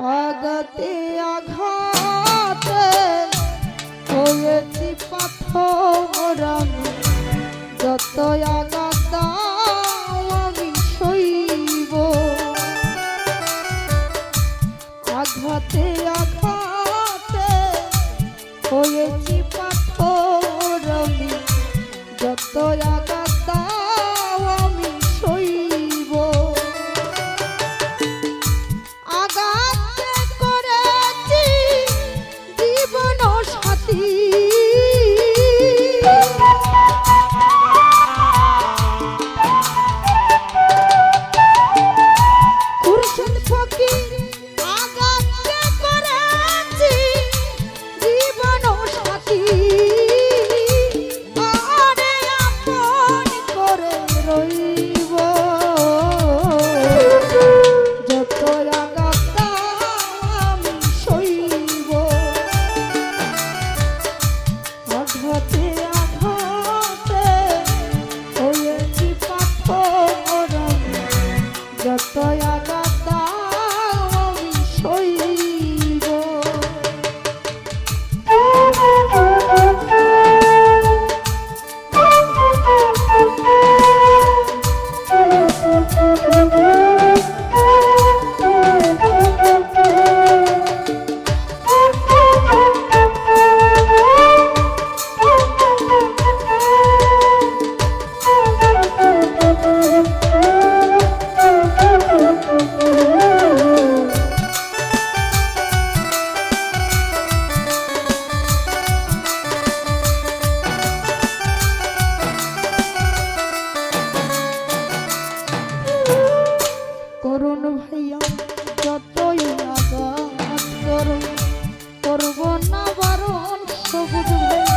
আগতে আঘাতে হয়েছি পাথর আমি যত আঘাত আমি শৈব আঘাতে আঘাতে হয়েছি করুন ভাইয়া যতই আঘাত করুন করব না বারণ সবুজ ভাইয়া।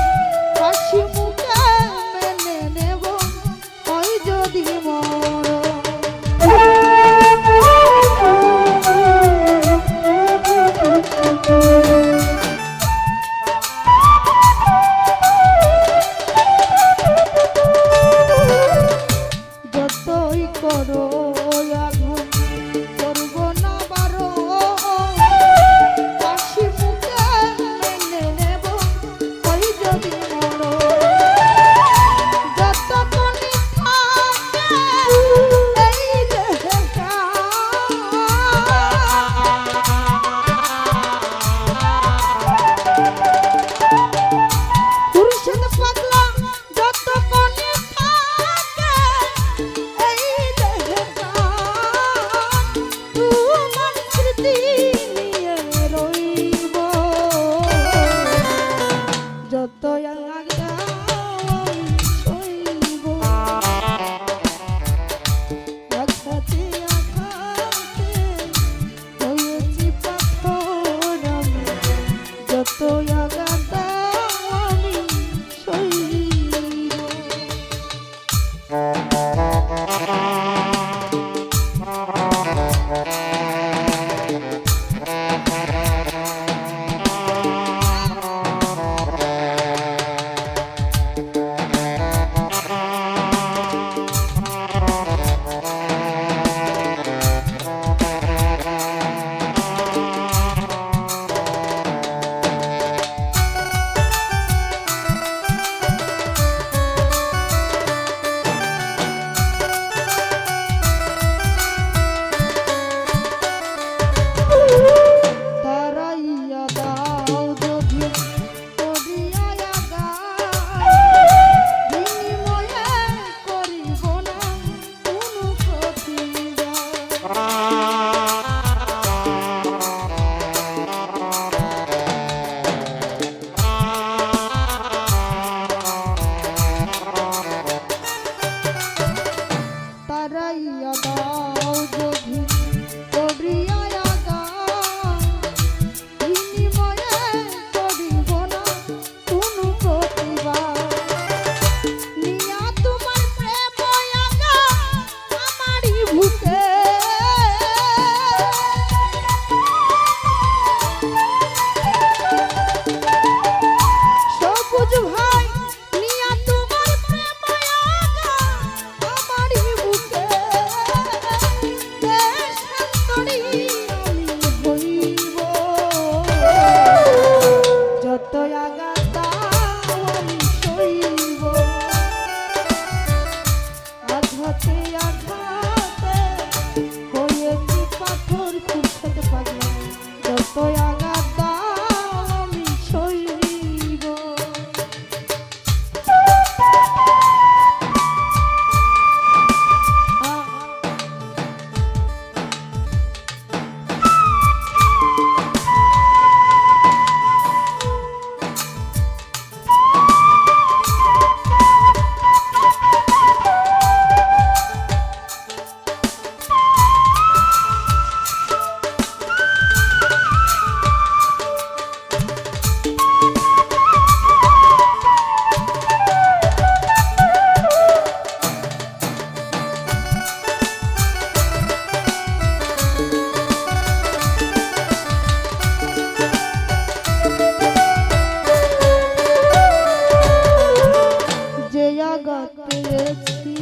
পেরেছি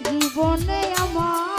জীবনে আমার